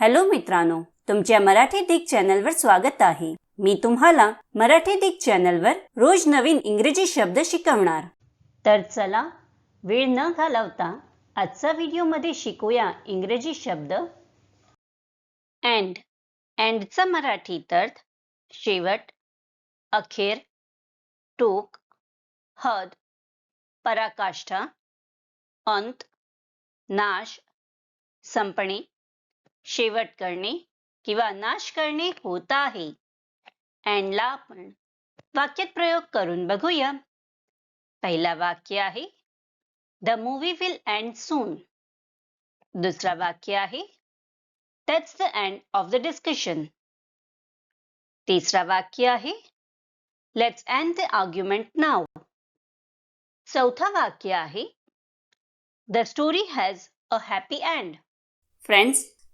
Hello मित्रांनो तुमच्या मराठी दिग चॅनलवर स्वागत आहे. मी तुम्हाला मराठी दिग चॅनलवर रोज नवीन इंग्रजी शब्द शिकवणार. तर चला वेळ न घालवता आजचा व्हिडिओमध्ये शिकूया इंग्रजी शब्द. अँड अँडचा मराठीत अर्थ शेवट अखेर टोक हद पराकाष्ठा अंत नाश संपणे शेवट करणे किंवा नाश करणे होत आहे. अँडला आपण वाक्यात प्रयोग करून बघूया. पहिला वाक्य आहे the movie will end soon. दुसरा वाक्य आहे that's the end of the discussion. तिसरा वाक्य आहे let's end the argument now चौथा वाक्य आहे the story has a happy end. Friends